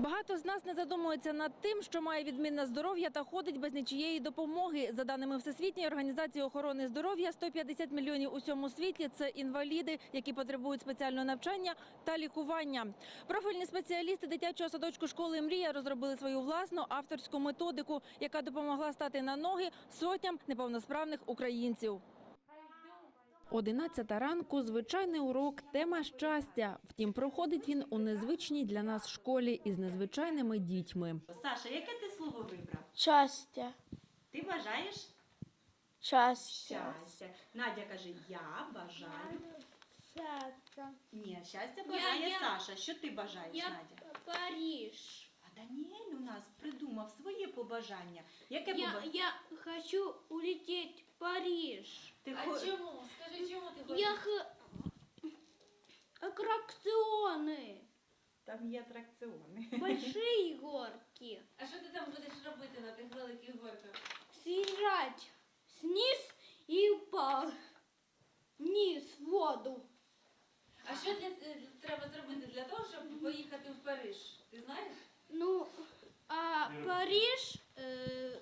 Багато з нас не задумується над тим, що має відмінне здоров'я та ходить без нічієї допомоги. За даними Всесвітньої організації охорони здоров'я, 150 мільйонів у всьому світі це інваліди, які потребують спеціального навчання та лікування. Профільні спеціалісти дитячого садочку школи Мрія розробили свою власну авторську методику, яка допомогла стати на ноги сотням неповносправних українців. Одинадцята ранку, звичайний урок, тема щастя. Втім, проходить він у незвичній для нас школі із незвичайними дітьми. Саша, яке ти слово вибрав? Щастя. Ти бажаєш Щастя. щастя. Надя каже, я бажаю. Щастя. Ні, щастя бажає я- Саша. Що ти бажаєш, Я Надя? Париж. А Даніель у нас придумав своє побажання. Яке Я, побажання? я хочу улететь в Париж. Ти хо- чому? Скажи, чому ти Я х... Аттракционы. Там є атракціони. Большие горки. А що ти там будеш робити на тих великих горках? Съезжать сниз и упал. Вниз в воду. А що для, треба зробити для того, щоб поїхати в Париж? Ти знаєш? Ну, а Париж, э,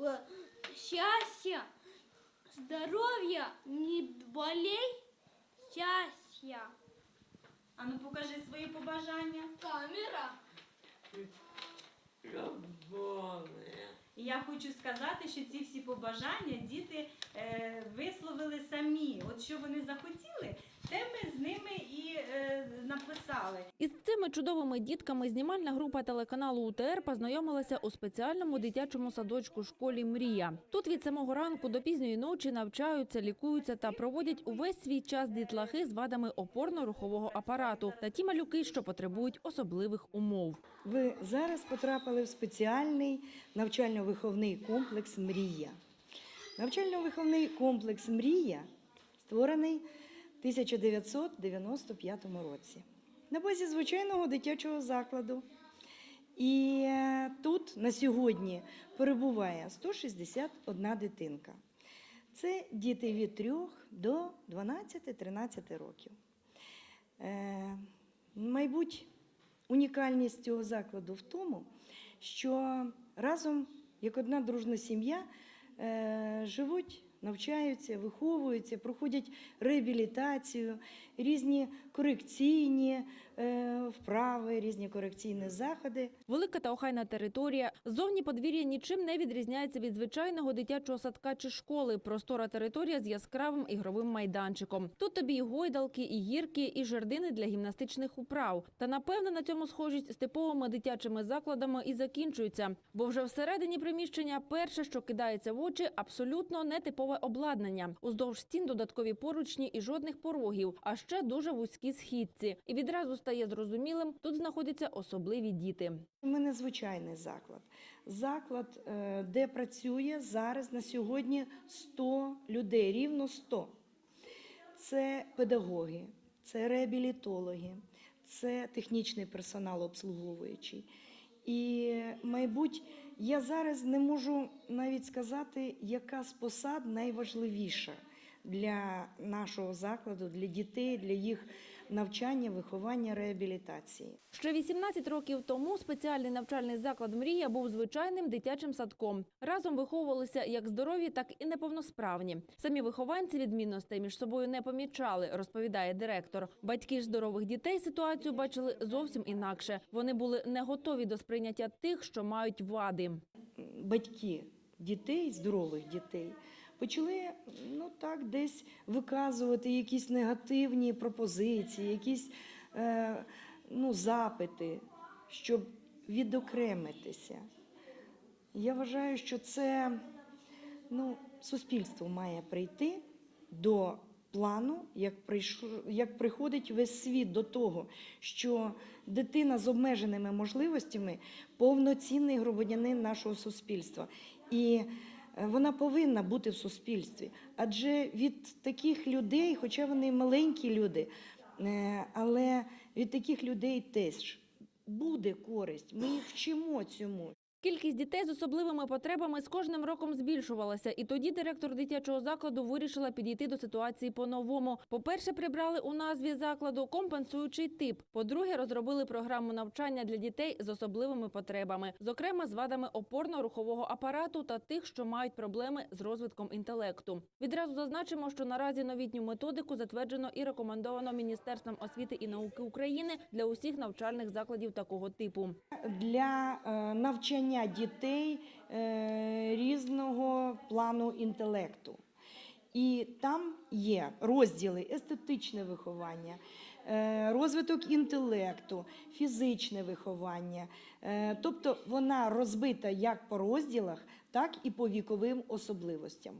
э, счастье, здоровье, не болей, счастья. А ну покажи свої побажання. Камера. Я хочу сказати, що ці всі побажання діти е, висловили самі. От що вони захотіли, те ми з ними і е, написали. Із цими чудовими дітками знімальна група телеканалу УТР познайомилася у спеціальному дитячому садочку школі Мрія. Тут від самого ранку до пізньої ночі навчаються, лікуються та проводять увесь свій час дітлахи з вадами опорно-рухового апарату та ті малюки, що потребують особливих умов. Ви зараз потрапили в спеціальний навчально-виховний комплекс Мрія. Навчально-виховний комплекс Мрія створений 1995 році на базі звичайного дитячого закладу. І е, тут на сьогодні перебуває 161 дитинка. Це діти від 3 до 12-13 років. Е, Мабуть, унікальність цього закладу в тому, що разом, як одна дружна сім'я, е, живуть, навчаються, виховуються, проходять реабілітацію, різні корекційні вправи, різні корекційні заходи. Велика та охайна територія. Зовні подвір'я нічим не відрізняється від звичайного дитячого садка чи школи. Простора територія з яскравим ігровим майданчиком. Тут тобі і гойдалки, і гірки, і жердини для гімнастичних управ. Та напевно на цьому схожість з типовими дитячими закладами і закінчується. Бо вже всередині приміщення перше, що кидається в очі, абсолютно нетипове обладнання. Уздовж стін додаткові поручні і жодних порогів, а ще дуже вузькі східці. І відразу стає зрозумілим, тут знаходяться особливі діти. У мене звичайний заклад. Заклад, е, де працює зараз на сьогодні 100 людей, рівно 100. Це педагоги, це реабілітологи, це технічний персонал обслуговуючий. І, мабуть, я зараз не можу навіть сказати, яка з посад найважливіша для нашого закладу, для дітей, для їх навчання, виховання, реабілітації. Ще 18 років тому спеціальний навчальний заклад «Мрія» був звичайним дитячим садком. Разом виховувалися як здорові, так і неповносправні. Самі вихованці відмінностей між собою не помічали, розповідає директор. Батьки ж здорових дітей ситуацію бачили зовсім інакше. Вони були не готові до сприйняття тих, що мають вади. батьки дітей, здорових дітей, почали ну так десь виказувати якісь негативні пропозиції, якісь е, ну, запити, щоб відокремитися. Я вважаю, що це ну, суспільство має прийти до плану, як, прийшов, як приходить весь світ до того, що дитина з обмеженими можливостями повноцінний громадянин нашого суспільства. І вона повинна бути в суспільстві. Адже від таких людей, хоча вони маленькі люди, е, але від таких людей теж буде користь. Ми їх вчимо цьому. Кількість дітей з особливими потребами з кожним роком збільшувалася, і тоді директор дитячого закладу вирішила підійти до ситуації по-новому. По-перше, прибрали у назві закладу компенсуючий тип. По-друге, розробили програму навчання для дітей з особливими потребами, зокрема з вадами опорно-рухового апарату та тих, що мають проблеми з розвитком інтелекту. Відразу зазначимо, що наразі новітню методику затверджено і рекомендовано Міністерством освіти і науки України для усіх навчальних закладів такого типу. для е, навчання дітей е, різного плану інтелекту. І там є розділи естетичне виховання, е, розвиток інтелекту, фізичне виховання. Е, Тобто вона розбита як по розділах, так і по віковим особливостям.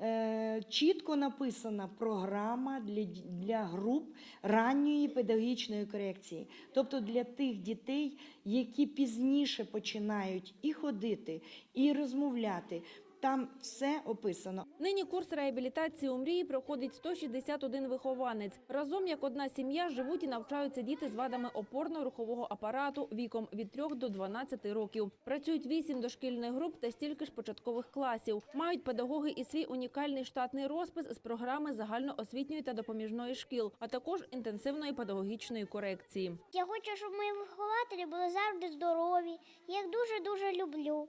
Е, Чітко написана програма для, для груп ранньої педагогічної корекції, тобто для тих дітей, які пізніше починають і ходити, і розмовляти. Там все описано. Нині курс реабілітації у мрії проходить 161 вихованець. Разом як одна сім'я живуть і навчаються діти з вадами опорно-рухового апарату віком від 3 до 12 років. Працюють 8 дошкільних груп та стільки ж початкових класів. Мають педагоги і свій унікальний штатний розпис з програми загальноосвітньої та допоміжної шкіл, а також інтенсивної педагогічної корекції. Я хочу, щоб мої вихователі були завжди здорові. Я їх дуже-дуже люблю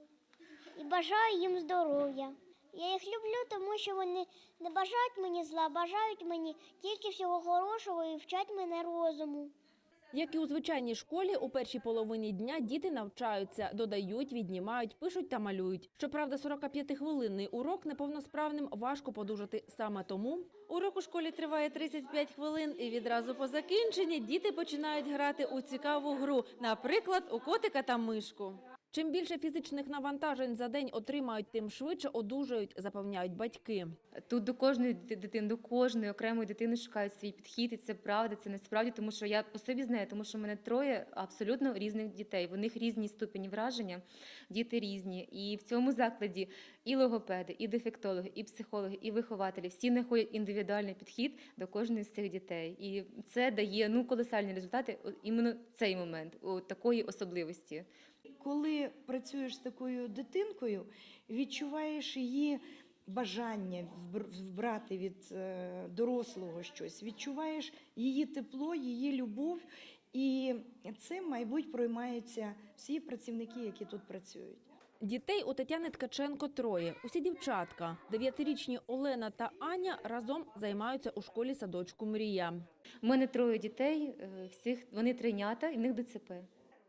і бажаю їм здоров'я. Я їх люблю, тому що вони не бажають мені зла, бажають мені тільки всього хорошого і вчать мене розуму. Як і у звичайній школі, у першій половині дня діти навчаються, додають, віднімають, пишуть та малюють. Щоправда, 45-хвилинний урок неповносправним важко подужати саме тому. Урок у школі триває 35 хвилин, і відразу по закінченні діти починають грати у цікаву гру, наприклад, у котика та мишку. Чим більше фізичних навантажень за день отримають, тим швидше одужають, запевняють батьки. Тут до кожної дитини, до кожної окремої дитини шукають свій підхід, і це правда, це насправді, тому що я по собі знаю, тому що в мене троє абсолютно різних дітей. В них різні ступені враження, діти різні. І в цьому закладі і логопеди, і дефектологи, і психологи, і вихователі всі знаходять індивідуальний підхід до кожної з цих дітей. І це дає ну колосальні результати іменно цей момент, у такої особливості. Коли працюєш з такою дитинкою, відчуваєш її бажання вбрати від е, дорослого щось, відчуваєш її тепло, її любов, і цим, мабуть, проймаються всі працівники, які тут працюють. Дітей у Тетяни Ткаченко троє. Усі дівчатка. Дев'ятирічні Олена та Аня разом займаються у школі садочку Мрія. У мене троє дітей, е, всіх вони тринята, і в них ДЦП.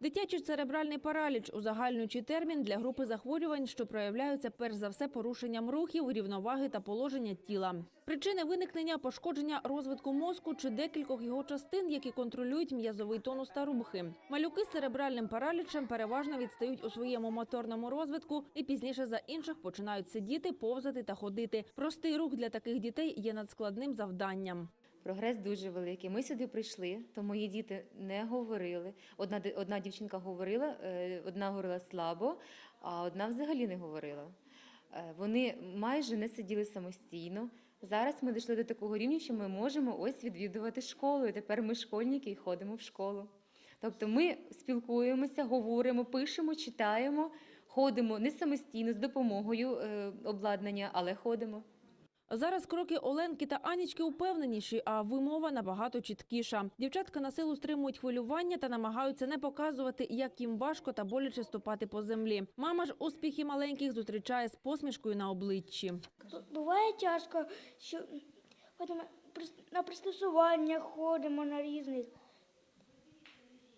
Дитячий церебральний параліч узагальнюючий термін для групи захворювань, що проявляються перш за все порушенням рухів, рівноваги та положення тіла. Причини виникнення пошкодження розвитку мозку чи декількох його частин, які контролюють м'язовий тонус та рухи. Малюки з церебральним паралічем переважно відстають у своєму моторному розвитку і пізніше за інших починають сидіти, повзати та ходити. Простий рух для таких дітей є надскладним завданням. Прогрес дуже великий. Ми сюди прийшли, то мої діти не говорили. Одна одна дівчинка говорила, е, одна говорила слабо, а одна взагалі не говорила. Е, Вони майже не сиділи самостійно. Зараз ми дійшли до такого рівня, що ми можемо ось відвідувати школу. І тепер ми школьники і ходимо в школу. Тобто ми спілкуємося, говоримо, пишемо, читаємо, ходимо не самостійно з допомогою е, обладнання, але ходимо. Зараз кроки Оленки та Анічки упевненіші, а вимова набагато чіткіша. Дівчатка на силу стримують хвилювання та намагаються не показувати, як їм важко та боляче ступати по землі. Мама ж успіхи маленьких зустрічає з посмішкою на обличчі. Буває тяжко, що на пристосування ходимо на різних.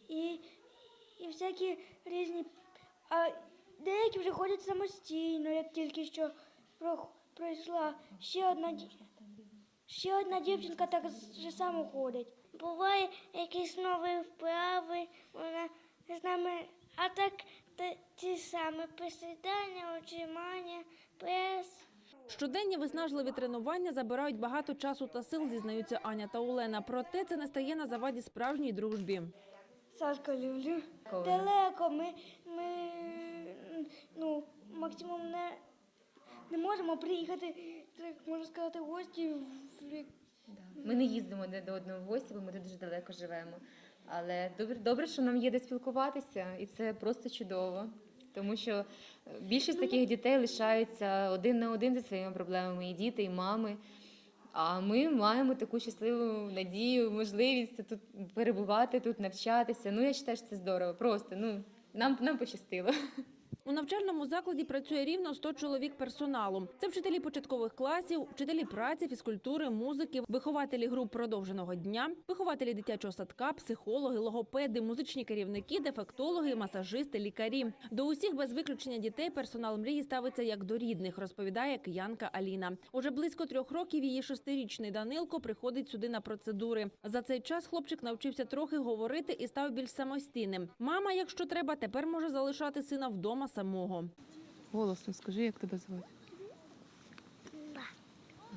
І, і всякі різні. А деякі вже ходять самостійно, як тільки що про- пройшла. Ще одна, ще одна дівчинка так же само ходить. Буває якісь нові вправи, вона з нами, а так ті самі присідання, отжимання, прес. Щоденні виснажливі тренування забирають багато часу та сил, зізнаються Аня та Олена. Проте це не стає на заваді справжній дружбі. Сашка люблю. Коли? Далеко ми, ми ну, максимум не, не можемо приїхати, так можна сказати, в гості в рік. Ми не їздимо не до одного в гості, бо ми тут дуже далеко живемо. Але добре, добре, що нам є де спілкуватися, і це просто чудово. Тому що е, більшість таких дітей лишаються один на один зі своїми проблемами, і діти, і мами. А ми маємо таку щасливу надію, можливість тут перебувати, тут навчатися. Ну, я вважаю, що це здорово. Просто ну нам, нам пощастило. У навчальному закладі працює рівно 100 чоловік персоналу. Це вчителі початкових класів, вчителі праці, фізкультури, музики, вихователі груп продовженого дня, вихователі дитячого садка, психологи, логопеди, музичні керівники, дефектологи, масажисти, лікарі. До усіх без виключення дітей персонал мрії ставиться як до рідних, розповідає киянка Аліна. Уже близько трьох років її шестирічний Данилко приходить сюди на процедури. За цей час хлопчик навчився трохи говорити і став більш самостійним. Мама, якщо треба, тепер може залишати сина вдома самого. Голосно скажи, як тебе звати?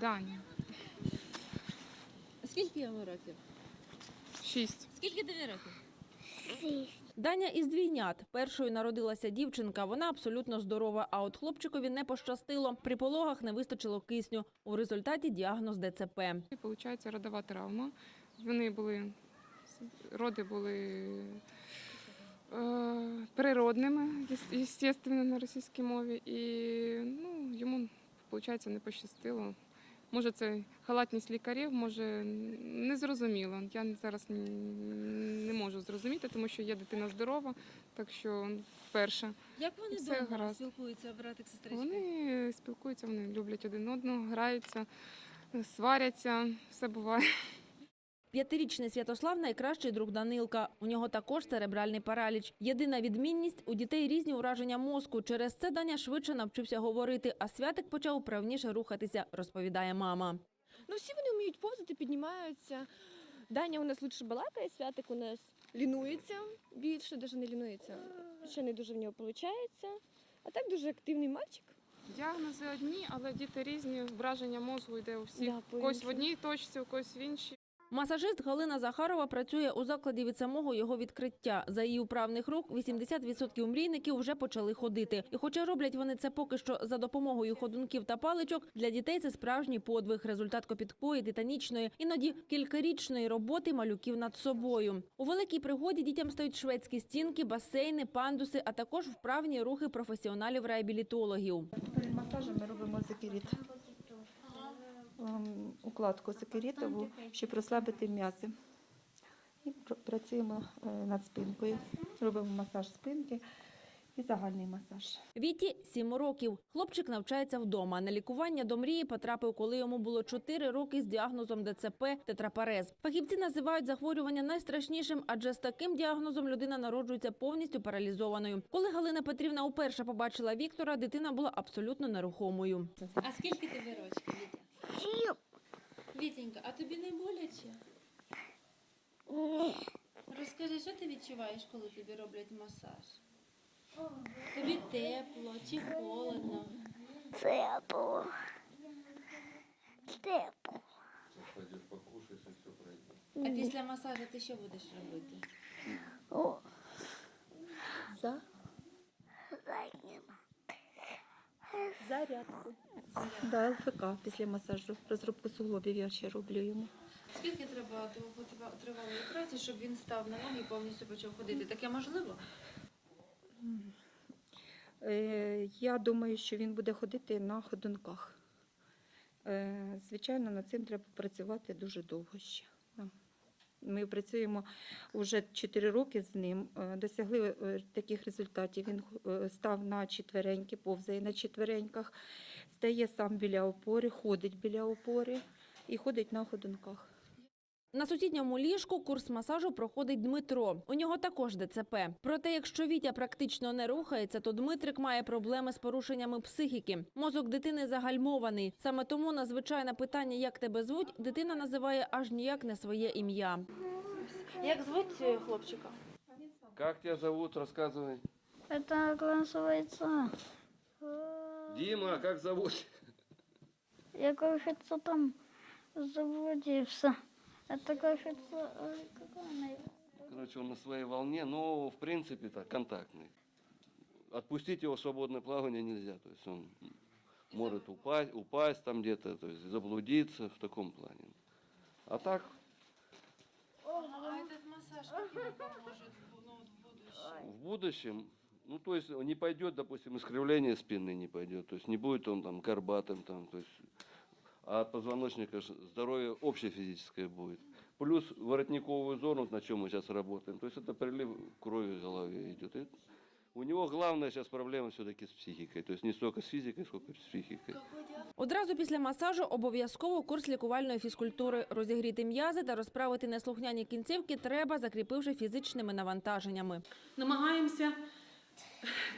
Даня. Скільки йому років? Шість. Скільки тобі років? Даня із двійнят. Першою народилася дівчинка. Вона абсолютно здорова. А от хлопчикові не пощастило. При пологах не вистачило кисню. У результаті діагноз ДЦП. І виходить родова травма. Вони були, роди були природними, естественно, на російській мові. І ну, йому, виходить, не пощастило. Може, це халатність лікарів, може, не зрозуміло. Я зараз не можу зрозуміти, тому що є дитина здорова, так що вперше. Як вони Все вдома гаразд. спілкуються, братик сестричка? Вони спілкуються, вони люблять один одного, граються, сваряться, все буває. П'ятирічний Святослав найкращий друг Данилка. У нього також церебральний параліч. Єдина відмінність у дітей різні ураження мозку. Через це Даня швидше навчився говорити, а святик почав правніше рухатися, розповідає мама. Ну, всі вони вміють повзати, піднімаються. Даня у нас лучше балакає, святик у нас лінується більше, навіть не лінується. Ще не дуже в нього виходить. А так дуже активний мальчик. Діагнози одні, але діти різні, враження мозку йде у всіх. Да, когось в одній точці, у когось в іншій. Масажист Галина Захарова працює у закладі від самого його відкриття. За її управних рук 80% мрійників вже почали ходити. І хоча роблять вони це поки що за допомогою ходунків та паличок, для дітей це справжній подвиг, результат копіткої, титанічної, іноді кількарічної роботи малюків над собою. У великій пригоді дітям стають шведські стінки, басейни, пандуси, а також вправні рухи професіоналів-реабілітологів. Перед масажем ми робимо закиріт. Укладку закирітову, щоб розслабити м'язи. І пр- працюємо е, над спинкою. Робимо масаж спинки і загальний масаж. Віті сім років. Хлопчик навчається вдома. На лікування до мрії потрапив, коли йому було 4 роки з діагнозом ДЦП тетрапарез. Фахівці називають захворювання найстрашнішим, адже з таким діагнозом людина народжується повністю паралізованою. Коли Галина Петрівна уперше побачила Віктора, дитина була абсолютно нерухомою. А скільки тобі рочків, Вітя? Вітенька, а тобі не боляче? Розкажи, що ти відчуваєш, коли тобі роблять масаж? Тобі тепло чи холодно? Тепло. Тепло. А після масажу ти що будеш робити? О, За зарядку. Да, ЛФК після масажу. Розробку суглобів я ще роблю йому. Скільки треба довго тривалої праці, щоб він став на ноги і повністю почав ходити? Таке можливо? Е, Я думаю, що він буде ходити на ходунках. Е, Звичайно, над цим треба працювати дуже довго ще. Ми працюємо вже 4 роки з ним, е, досягли таких результатів. Він став на четвереньки, повзає на четвереньках, стає сам біля опори, ходить біля опори і ходить на ходунках. На сусідньому ліжку курс масажу проходить Дмитро. У нього також ДЦП. Проте, якщо Вітя практично не рухається, то Дмитрик має проблеми з порушеннями психіки. Мозок дитини загальмований. Саме тому на звичайне питання, як тебе звуть, дитина називає аж ніяк не своє ім'я. Як звуть е, хлопчика? Как тебя зовут, рассказывай. Это называется... Дима, как зовут? Я, кажется, там заблудился. Это, кажется, ой, какая она? Короче, он на своей волне, но в принципе так контактный. Отпустить его в свободное плавание нельзя. То есть он может упасть, упасть там где-то, то есть заблудиться в таком плане. А так, А этот массаж как ему поможет ну, в будущем? в будущем, Ну, то есть не пойдет, допустим, искривление спины не пойдет, то есть не будет он там горбатым, там, то есть, а от позвоночника ж здоровье общее физическое будет. Плюс воротниковую зону, вот на чем мы сейчас работаем, то есть это прилив крови в голове идет. И у него главная сейчас проблема все-таки с психикой, то есть не столько с физикой, сколько с психикой. Одразу після масажу обов'язково курс лікувальної фізкультури. Розігріти м'язи та розправити неслухняні кінцівки треба, закріпивши фізичними навантаженнями. намагаємося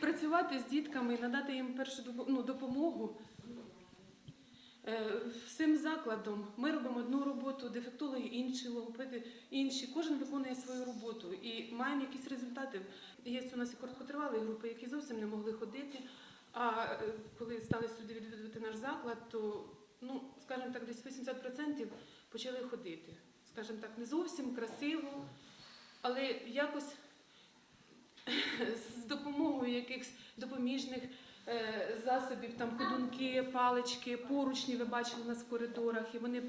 працювати з дітками, надати їм першу ну, допомогу. Е, Всім закладом ми робимо одну роботу, дефектологи інші, логопеди інші. Кожен виконує свою роботу і маємо якісь результати. Є у нас і короткотривалі групи, які зовсім не могли ходити. А е, коли стали сюди відвідувати наш заклад, то ну, скажімо так, десь 80% почали ходити. Скажімо так, не зовсім красиво, але якось з допомогою якихось допоміжних е, засобів, там ходунки, палички, поручні ви бачили у нас в коридорах, і вони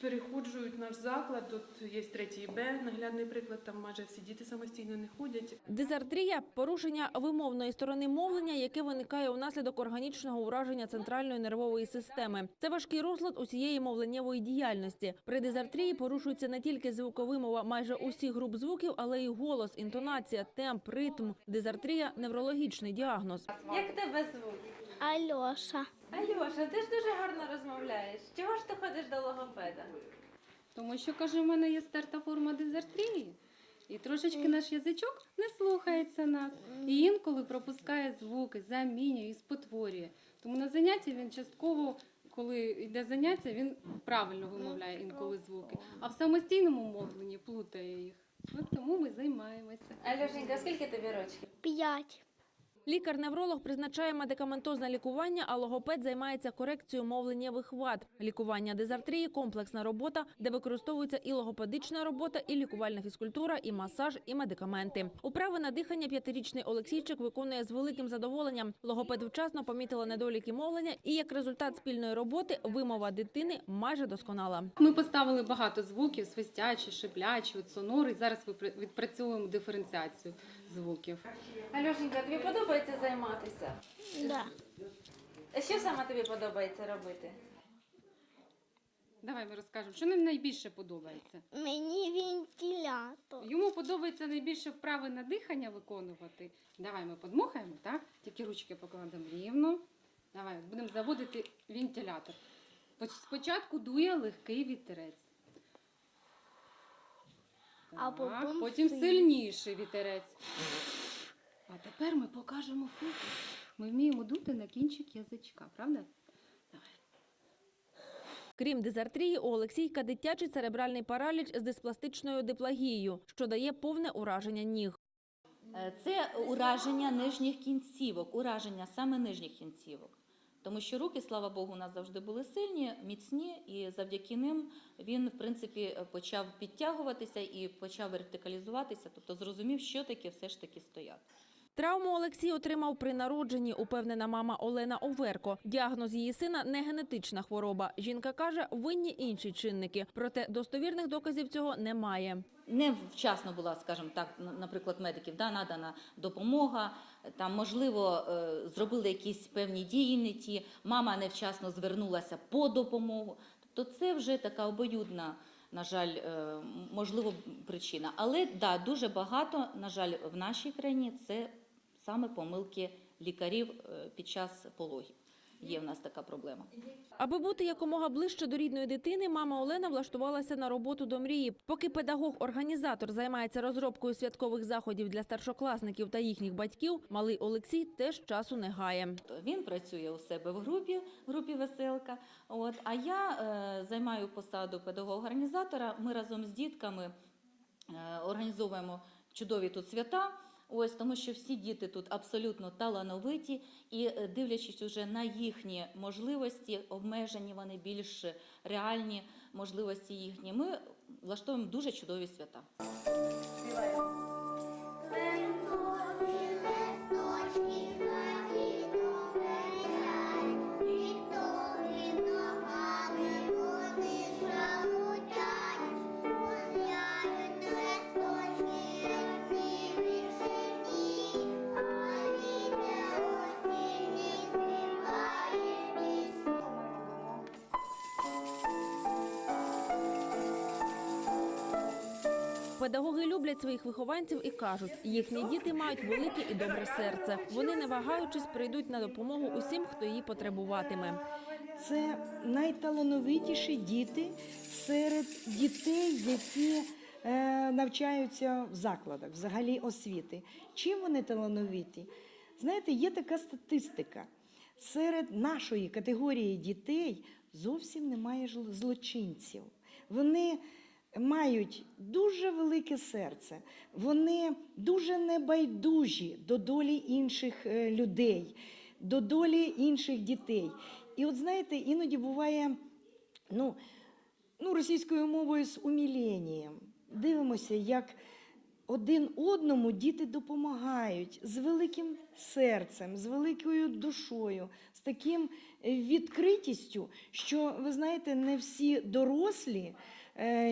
переходжують наш заклад. Тут є третій Б, наглядний приклад, там майже всі діти самостійно не ходять. Дизартрія – порушення вимовної сторони мовлення, яке виникає унаслідок органічного ураження центральної нервової системи. Це важкий розлад усієї мовленнєвої діяльності. При дизартрії порушується не тільки звуковимова майже усіх груп звуків, але й голос, інтонація, темп, ритм. Дизартрія – неврологічний діагноз. Як тебе звуть? Альоша. Альоша, ти ж дуже гарно розмовляєш. Чого ж ти ходиш до логопеда? Тому що, каже, в мене є стерта форма дизартрії. І трошечки наш язичок не слухається нас. І інколи пропускає звуки, замінює і спотворює. Тому на заняття він частково, коли йде заняття, він правильно вимовляє інколи звуки. А в самостійному мовленні плутає їх. От тому ми займаємося. Альошенька, скільки тобі років? П'ять. Лікар-невролог призначає медикаментозне лікування, а логопед займається корекцією мовленнєвих вад. Лікування дизартрії – комплексна робота, де використовується і логопедична робота, і лікувальна фізкультура, і масаж, і медикаменти. Управи на дихання п'ятирічний Олексійчик виконує з великим задоволенням. Логопед вчасно помітила недоліки мовлення, і як результат спільної роботи вимова дитини майже досконала. Ми поставили багато звуків, свистячі, шиплячі, от сонори. Зараз відпрацьовуємо диференціацію звуків. Альошенька, тобі подобається займатися? Да. А Що саме тобі подобається робити? Давай ми розкажемо, що нам найбільше подобається. Мені вентилятор. Йому подобається найбільше вправи на дихання виконувати. Давай ми подмухаємо, так? Тільки ручки покладемо рівно. Давай будемо заводити вентилятор. Спочатку дує легкий вітерець. А потім потім сильний. сильніший вітерець. А тепер ми покажемо фокус. Ми вміємо дути на кінчик язичка, правда? Крім дизартрії, у Олексійка дитячий церебральний параліч з диспластичною диплагією, що дає повне ураження ніг. Е, Це ураження нижніх кінцівок, ураження саме нижніх кінцівок. Тому що руки, слава Богу, у нас завжди були сильні, міцні, і завдяки ним він, в принципі, почав підтягуватися і почав вертикалізуватися, тобто зрозумів, що таке все ж таки стояти. Травму Олексій отримав при народженні, упевнена мама Олена Оверко. Діагноз її сина – не генетична хвороба. Жінка каже, винні інші чинники. Проте достовірних доказів цього немає. Не вчасно була, скажімо так, наприклад, медиків да, надана допомога. Там, можливо, е, зробили якісь певні дії не ті. Мама невчасно звернулася по допомогу. Тобто, це вже така обоюдна, на жаль, е, можливо, причина. Але да, дуже багато, на жаль, в нашій країні це саме помилки лікарів е, під час пологів. Є в нас така проблема. Аби бути якомога ближче до рідної дитини, мама Олена влаштувалася на роботу до мрії. Поки педагог-організатор займається розробкою святкових заходів для старшокласників та їхніх батьків, малий Олексій теж часу не гає. Він працює у себе в групі, в групі веселка. От, а я е, займаю посаду педагога-організатора. Ми разом з дітками е, організовуємо чудові тут свята. Ось тому, що всі діти тут абсолютно талановиті, і е, дивлячись уже на їхні можливості, обмежені вони більш реальні можливості їхні. Ми влаштовуємо дуже чудові свята. Thank Педагоги люблять своїх вихованців і кажуть, їхні діти мають велике і добре серце. Вони не вагаючись прийдуть на допомогу усім, хто її потребуватиме. Це найталановитіші діти серед дітей, які е, навчаються в закладах, взагалі освіти. Чим вони талановиті? Знаєте, є така статистика. Серед нашої категорії дітей зовсім немає злочинців. Вони мають дуже велике серце, вони дуже небайдужі до долі інших е, людей, до долі інших дітей. І от знаєте, іноді буває ну, ну, російською мовою з уміленням. Дивимося, як один одному діти допомагають з великим серцем, з великою душою, з таким е, відкритістю, що ви знаєте, не всі дорослі,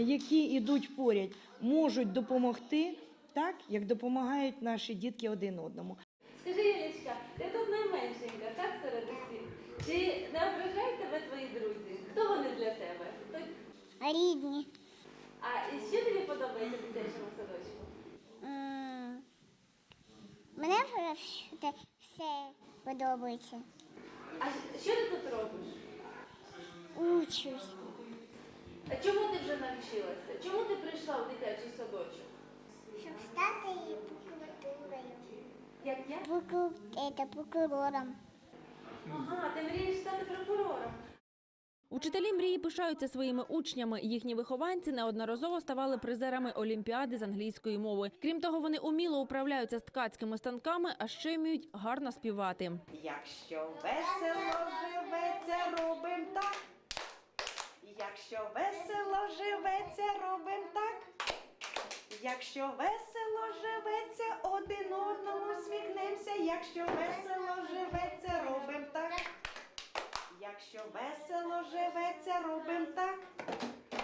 які йдуть поряд, можуть допомогти так, як допомагають наші дітки один одному. Скажи, Юлічка, ти тут найменшенька, так серед усіх? Чи не ображають тебе твої друзі? Хто вони для тебе? Хто... Рідні. А і що тобі подобається в дитячому садочку? М, Мене все- все подобається. А що ти тут робиш? Учусь. А чому ти вже навчилася? Чому ти прийшла в дитячий садочок? Щоб стати прокуратурою. Як я? Прокур... Это, прокурором. Ага, ти мрієш стати прокурором. Учителі мрії пишаються своїми учнями. Їхні вихованці неодноразово ставали призерами олімпіади з англійської мови. Крім того, вони уміло управляються з ткацькими станками, а ще й вміють гарно співати. Якщо весело живеться, робим так. Якщо весело живеться, робим так. Якщо весело живеться, один одному сміхнемося. Якщо весело живеться, робим так. Якщо весело живеться, робим так.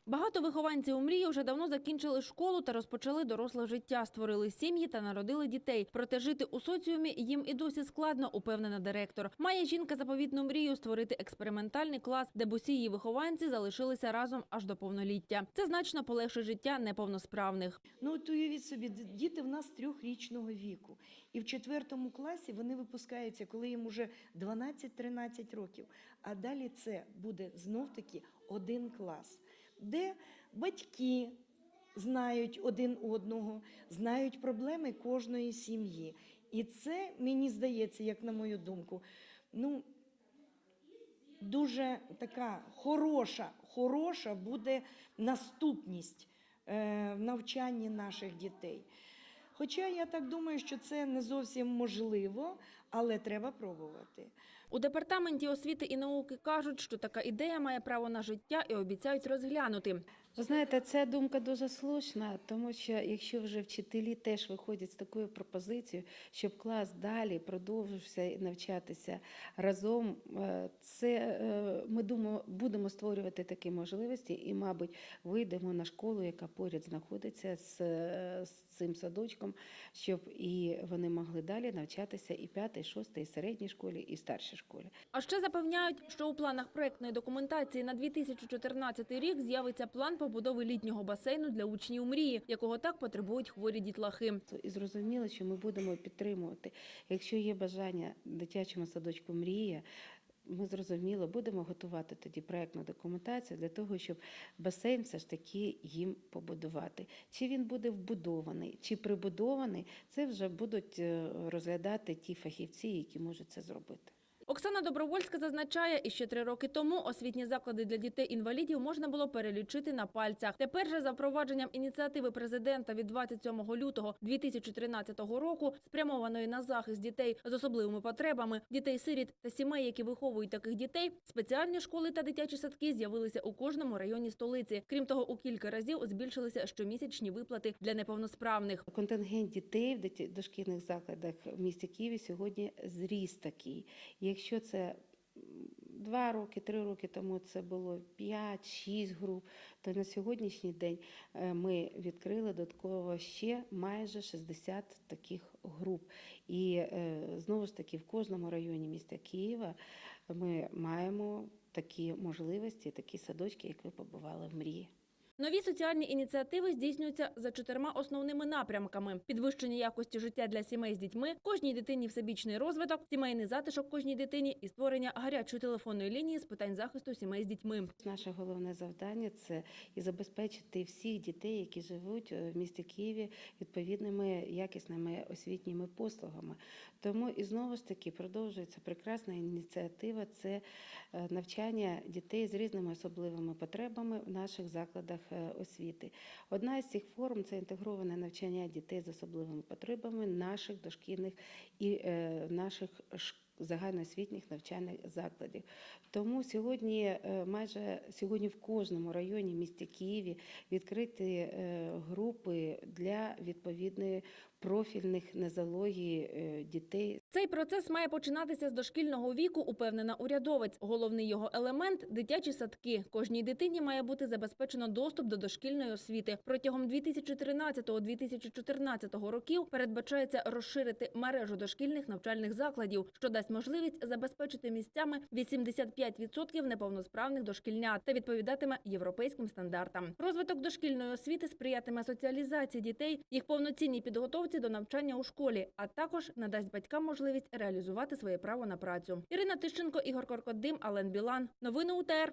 Багато вихованців у мрії вже давно закінчили школу та розпочали доросле життя, створили сім'ї та народили дітей. Проте жити у соціумі їм і досі складно, упевнена директор. Має жінка заповітну мрію створити експериментальний клас, де б усі її вихованці залишилися разом аж до повноліття. Це значно полегшить життя неповносправних. Ну, от уявіть собі, діти в нас трьохрічного віку. І в четвертому класі вони випускаються, коли їм уже 12-13 років. А далі це буде знов-таки один клас, де батьки знають один одного, знають проблеми кожної сім'ї. І це, мені здається, як на мою думку, ну, дуже така хороша, хороша буде наступність е, в навчанні наших дітей. Хоча я так думаю, що це не зовсім можливо, але треба пробувати. У департаменті освіти і науки кажуть, що така ідея має право на життя і обіцяють розглянути. Ви знаєте, ця думка дуже слушна, тому що якщо вже вчителі теж виходять з такою пропозицією, щоб клас далі продовжився навчатися разом, е, це е, ми думаємо, будемо створювати такі можливості, і, мабуть, вийдемо на школу, яка поряд знаходиться з, е, з цим садочком, щоб і вони могли далі навчатися і п'ятій, і шостій, і середній школі, і старшій школі. А ще запевняють, що у планах проектної документації на 2014 рік з'явиться план побудови літнього басейну для учнів мрії, якого так потребують хворі дітлахи. І зрозуміло, що ми будемо підтримувати. Якщо є бажання дитячому садочку мрія. Ми зрозуміло будемо готувати тоді проектну документацію для того, щоб басейн все ж таки їм побудувати. Чи він буде вбудований, чи прибудований, це вже будуть е, розглядати ті фахівці, які можуть це зробити. Оксана Добровольська зазначає, і ще три роки тому освітні заклади для дітей-інвалідів можна було перелічити на пальцях. Тепер же за впровадженням ініціативи президента від 27 лютого 2013 року, спрямованої на захист дітей з особливими потребами, дітей-сиріт та сімей, які виховують таких дітей, спеціальні школи та дитячі садки з'явилися у кожному районі столиці. Крім того, у кілька разів збільшилися щомісячні виплати для неповносправних. Контингент дітей в дошкільних закладах в місті Києві сьогодні зріс такий. Якщо це два роки, три роки тому це було 5-6 груп, то на сьогоднішній день е, ми відкрили додатково ще майже 60 таких груп. І е, знову ж таки в кожному районі міста Києва ми маємо такі можливості, такі садочки, як ви побували в мрії. Нові соціальні ініціативи здійснюються за чотирма основними напрямками: підвищення якості життя для сімей з дітьми, кожній дитині всебічний розвиток, сімейний затишок кожній дитині і створення гарячої телефонної лінії з питань захисту сімей з дітьми. Наше головне завдання це і забезпечити всіх дітей, які живуть е, в місті Києві, відповідними якісними освітніми послугами. Тому і знову ж таки продовжується прекрасна ініціатива. Це е, навчання дітей з різними особливими потребами в наших закладах е, освіти. Одна із цих форм це інтегроване навчання дітей з особливими потребами наших дошкільних і е, наших шкіл загальноосвітніх навчальних закладів. Тому сьогодні е, майже сьогодні в кожному районі місті Києві відкриті е, групи для відповідної профільних нозології е, дітей Цей процес має починатися з дошкільного віку, упевнена урядовець. Головний його елемент дитячі садки. Кожній дитині має бути забезпечено доступ до дошкільної освіти. Протягом 2013-2014 років передбачається розширити мережу дошкільних навчальних закладів, що дасть можливість забезпечити місцями 85% неповносправних дошкільнят та відповідатиме європейським стандартам. Розвиток дошкільної освіти сприятиме соціалізації дітей, їх повноцінній підготовці до навчання у школі, а також надасть батькам можливість реалізувати своє право на працю. Ірина Тищенко, Ігор Коркодим, Ален Білан. Новини УТР.